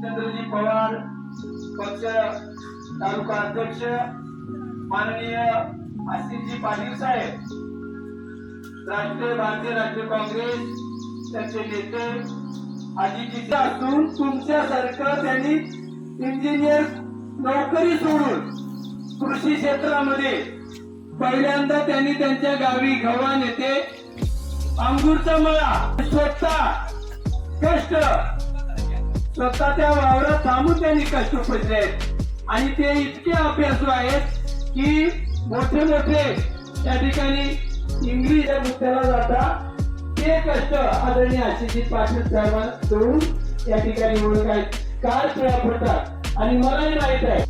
चंद्रजी पवार पक्ष तालुका अध्यक्ष माननीय आसिफजी पाटील साहेब राष्ट्रीय भारतीय राज्य काँग्रेस त्याचे नेते आजीजी असून तुमच्यासारखं त्यांनी इंजिनियर नोकरी सोडून कृषी क्षेत्रामध्ये पहिल्यांदा त्यांनी त्यांच्या गावी गव्हाण येथे अंगूरचा मळा स्वतः कष्ट स्वतः त्या वावरात थांबून त्यांनी कष्ट पडले आहेत. आणि ते इतके अभ्यासू आहेत की मोठे मोठे त्या ठिकाणी इंग्लिश मुद्द्याला जाता ते कष्ट आदरणीय आशिषित पाटील साहेबांना साहेबांकडून या ठिकाणी ओळख आहेत काय खेळा पडतात आणि मलाही माहीत आहे.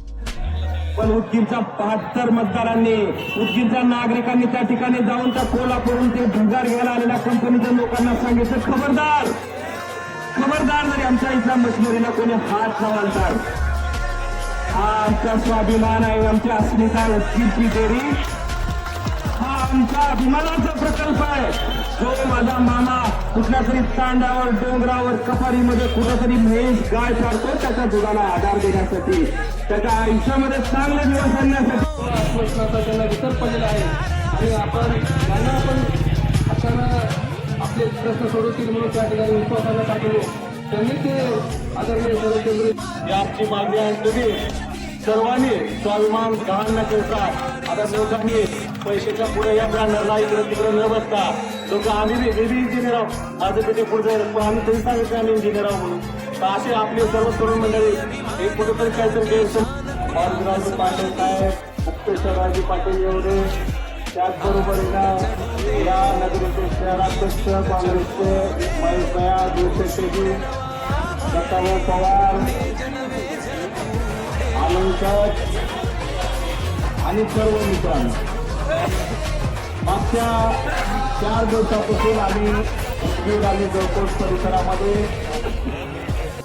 पण उदगीरच्या बहात्तर मतदारांनी उदगीरच्या नागरिकांनी त्या ठिकाणी जाऊन त्या कोल्हापूरून ते भंगार घ्यायला आलेल्या कंपनीच्या लोकांना सांगितलं खबरदार खबरदार जरी आमच्या इथल्या मशिनरीला कोणी हात लावाल तर हा आमचा स्वाभिमान आहे आमची अस्मिता आहे देरी हा आमचा अभिमानाचा प्रकल्प आहे. जो माझा मामा कुठल्या तरी तांडावर डोंगरावर कपारीमध्ये कुठेतरी म्हैस गाय चालतो त्याच्या दुधाला आधार देण्यासाठी त्याच्या आयुष्यामध्ये चांगले दिवस आणण्यासाठी. आश्वासनाचा त्यांना विसर पडलेला आहे. आणि आपण त्यांना आपण प्रश्न सोडवतील म्हणून त्या ठिकाणी विश्वासाला टाकले त्यांनी ते आदरणीय शरदचंद्र ही आमची मागणी आहे तुम्ही सर्वांनी स्वाभिमान गहाण न ठेवता. आता लोकांनी पैशाच्या पुढे या ब्रँडरला इकडे तिकडे न बसता लोक आम्ही बी इंजिनियर आहोत माझं तिथे पुढे पण आम्ही तरी सांगितलं आम्ही इंजिनियर आहोत म्हणून. तर असे आपले सर्व तरुण मंडळी हे कुठेतरी काहीतरी गैरसम बालरावजी पाटील साहेब मुक्तेश्वररावजी पाटील एवढे. त्याचबरोबर एका शहराध्यक्ष काँग्रेसचे महेश भया जोशेट्टीजी दत्ताभाऊ पवार आनंद आणि सर्व मित्रांनो मागच्या चार दिवसापासून आम्ही उदगीर आणि जळकोट परिसरामध्ये